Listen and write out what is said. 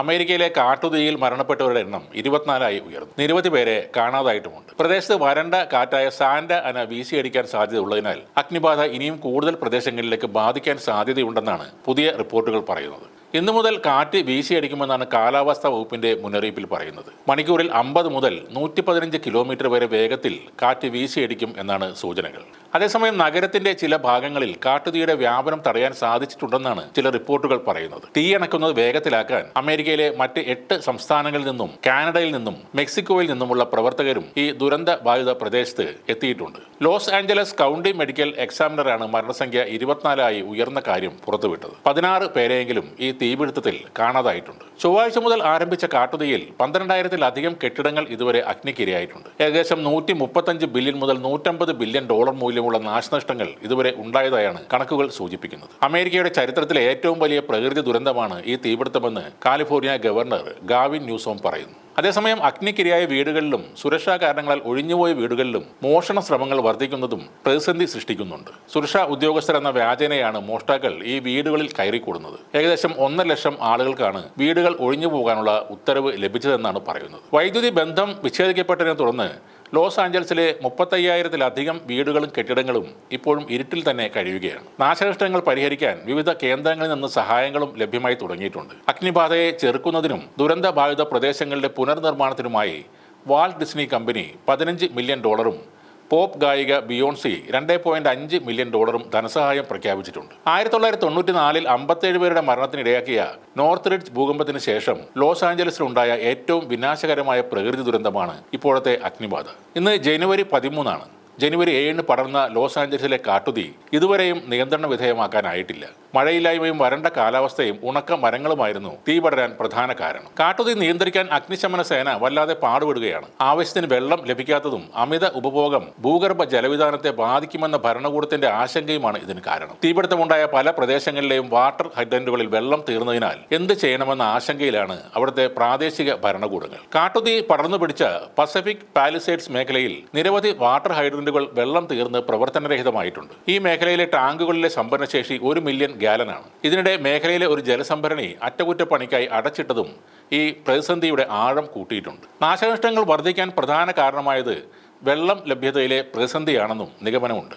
അമേരിക്കയിലെ കാട്ടുതീയിൽ മരണപ്പെട്ടവരുടെ എണ്ണം ഇരുപത്തിനാലായി ഉയർന്നു. നിരവധി പേരെ കാണാതായിട്ടുമുണ്ട്. പ്രദേശത്ത് വരണ്ട കാറ്റായ സാന്റ അന വീശിയടിക്കാൻ സാധ്യത ഉള്ളതിനാൽ അഗ്നിബാധ ഇനിയും കൂടുതൽ പ്രദേശങ്ങളിലേക്ക് ബാധിക്കാൻ സാധ്യതയുണ്ടെന്നാണ് പുതിയ റിപ്പോർട്ടുകൾ പറയുന്നത്. ഇന്നു മുതൽ കാറ്റ് വീശിയടിക്കുമെന്നാണ് കാലാവസ്ഥാ വകുപ്പിന്റെ മുന്നറിയിപ്പിൽ പറയുന്നത്. മണിക്കൂറിൽ അമ്പത് മുതൽ നൂറ്റി പതിനഞ്ച് കിലോമീറ്റർ വരെ വേഗത്തിൽ കാറ്റ് വീശിയടിക്കും എന്നാണ് സൂചനകൾ. അതേസമയം നഗരത്തിന്റെ ചില ഭാഗങ്ങളിൽ കാട്ടുതീയുടെ വ്യാപനം തടയാൻ സാധിച്ചിട്ടുണ്ടെന്നാണ് ചില റിപ്പോർട്ടുകൾ പറയുന്നത്. തീയണക്കുന്നത് വേഗത്തിലാക്കാൻ അമേരിക്കയിലെ മറ്റ് എട്ട് സംസ്ഥാനങ്ങളിൽ നിന്നും കാനഡയിൽ നിന്നും മെക്സിക്കോയിൽ നിന്നുമുള്ള പ്രവർത്തകരും ഈ ദുരന്ത ബാധിത പ്രദേശത്ത് എത്തിയിട്ടുണ്ട്. ലോസ് ആഞ്ചലസ് കൗണ്ടി മെഡിക്കൽ എക്സാമിനറാണ് മരണസംഖ്യ ഇരുപത്തിനാലായി ഉയർന്ന കാര്യം പുറത്തുവിട്ടത്. പതിനാറ് പേരെയെങ്കിലും ഈ തീപിടുത്തത്തിൽ കാണാതായിട്ടുണ്ട്. ചൊവ്വാഴ്ച മുതൽ ആരംഭിച്ച കാട്ടുതീയിൽ പന്ത്രണ്ടായിരത്തിലധികം കെട്ടിടങ്ങൾ ഇതുവരെ അഗ്നിക്കിരയായിട്ടുണ്ട്. ഏകദേശം നൂറ്റി മുപ്പത്തഞ്ച് ബില്യൺ മുതൽ നൂറ്റമ്പത് ബില്യൺ ഡോളർ മൂല്യമുള്ള നാശനഷ്ടങ്ങൾ ഇതുവരെ ഉണ്ടായതായാണ് കണക്കുകൾ സൂചിപ്പിക്കുന്നത്. അമേരിക്കയുടെ ചരിത്രത്തിലെ ഏറ്റവും വലിയ പ്രകൃതി ദുരന്തമാണ് ഈ തീപിടുത്തമെന്ന് കാലിഫോർണിയ ഗവർണർ ഗാവിൻ ന്യൂസോം പറയുന്നു. അതേസമയം അഗ്നിക്കിരയായ വീടുകളിലും സുരക്ഷാ കാരണങ്ങളാൽ ഒഴിഞ്ഞുപോയ വീടുകളിലും മോഷണ ശ്രമങ്ങൾ വർദ്ധിക്കുന്നതും പ്രതിസന്ധി സൃഷ്ടിക്കുന്നുണ്ട്. സുരക്ഷാ ഉദ്യോഗസ്ഥർ എന്ന വ്യാജനയാണ് മോഷ്ടാക്കൾ ഈ വീടുകളിൽ കയറിക്കൂടുന്നത്. ഏകദേശം ഒന്നര ലക്ഷം ആളുകൾക്കാണ് വീടുകൾ ഒഴിഞ്ഞു പോകാനുള്ള ഉത്തരവ് ലഭിച്ചതെന്നാണ് പറയുന്നത്. വൈദ്യുതി ബന്ധം വിച്ഛേദിക്കപ്പെട്ടതിനെ തുടർന്ന് ലോസ് ആഞ്ചൽസിലെ മുപ്പത്തയ്യായിരത്തിലധികം വീടുകളും കെട്ടിടങ്ങളും ഇപ്പോഴും ഇരുട്ടിൽ തന്നെ കഴിയുകയാണ്. നാശനഷ്ടങ്ങൾ പരിഹരിക്കാൻ വിവിധ കേന്ദ്രങ്ങളിൽ നിന്ന് സഹായങ്ങളും ലഭ്യമായി തുടങ്ങിയിട്ടുണ്ട്. അഗ്നിബാധയെ ചെറുക്കുന്നതിനും ദുരന്തബാധിത പ്രദേശങ്ങളുടെ പുനർനിർമ്മാണത്തിനുമായി വാൾട്ട് ഡിസ്നി കമ്പനി പതിനഞ്ച് മില്യൺ ഡോളറും പോപ്പ് ഗായിക ബിയോൺസി രണ്ട് പോയിന്റ് അഞ്ച് മില്യൺ ഡോളറും ധനസഹായം പ്രഖ്യാപിച്ചിട്ടുണ്ട്. ആയിരത്തി തൊള്ളായിരത്തി തൊണ്ണൂറ്റി നാലിൽ അമ്പത്തേഴ് പേരുടെ മരണത്തിനിടയാക്കിയ നോർത്ത് റിഡ്ജ് ഭൂകമ്പത്തിന് ശേഷം ലോസ് ആഞ്ചലസിലുണ്ടായ ഏറ്റവും വിനാശകരമായ പ്രകൃതി ദുരന്തമാണ് ഇപ്പോഴത്തെ അഗ്നിബാധ. ഇന്ന് ജനുവരി പതിമൂന്നാണ് ജനുവരി ഏഴിന് പടർന്ന ലോസ് ആഞ്ചലസിലെ കാട്ടുതീ ഇതുവരെയും നിയന്ത്രണ വിധേയമാക്കാനായിട്ടില്ല. മഴയില്ലായ്മയും വരണ്ട കാലാവസ്ഥയും ഉണക്ക മരങ്ങളുമായിരുന്നു തീ പടരാൻ പ്രധാന കാരണം. കാട്ടുതീ നിയന്ത്രിക്കാൻ അഗ്നിശമന സേന വല്ലാതെ പാടുപെടുകയാണ്. ആവശ്യത്തിന് വെള്ളം ലഭിക്കാത്തതും അമിത ഉപഭോഗം ഭൂഗർഭ ജലവിധാനത്തെ ബാധിക്കുമെന്ന ഭരണകൂടത്തിന്റെ ആശങ്കയുമാണ് ഇതിന് കാരണം. തീപിടുത്തമുണ്ടായ പല പ്രദേശങ്ങളിലെയും വാട്ടർ ഹൈഡ്രന്റുകളിൽ വെള്ളം തീർന്നതിനാൽ എന്ത് ചെയ്യണമെന്ന ആശങ്കയിലാണ് അവിടുത്തെ പ്രാദേശിക ഭരണകൂടങ്ങൾ. കാട്ടുതീ പടർന്നു പിടിച്ച പസഫിക് പാലിസേഡ്സ് മേഖലയിൽ നിരവധി വാട്ടർ ഹൈഡ്രന്റുകൾ വെള്ളം തീർന്ന് പ്രവർത്തനരഹിതമായിട്ടുണ്ട്. ഈ മേഖലയിലെ ടാങ്കുകളിലെ സംഭരണശേഷി ഒരു മില്യൺ ഗ്യാലനാണ് ഇതിനിടെ മേഖലയിലെ ഒരു ജലസംഭരണി അറ്റകുറ്റപ്പണിക്കായി അടച്ചിട്ടതും ഈ പ്രതിസന്ധിയുടെ ആഴം കൂട്ടിയിട്ടുണ്ട്. നാശനഷ്ടങ്ങൾ വർദ്ധിക്കാൻ പ്രധാന കാരണമായത് വെള്ളം ലഭ്യതയിലെ പ്രതിസന്ധിയാണെന്നും നിഗമനമുണ്ട്.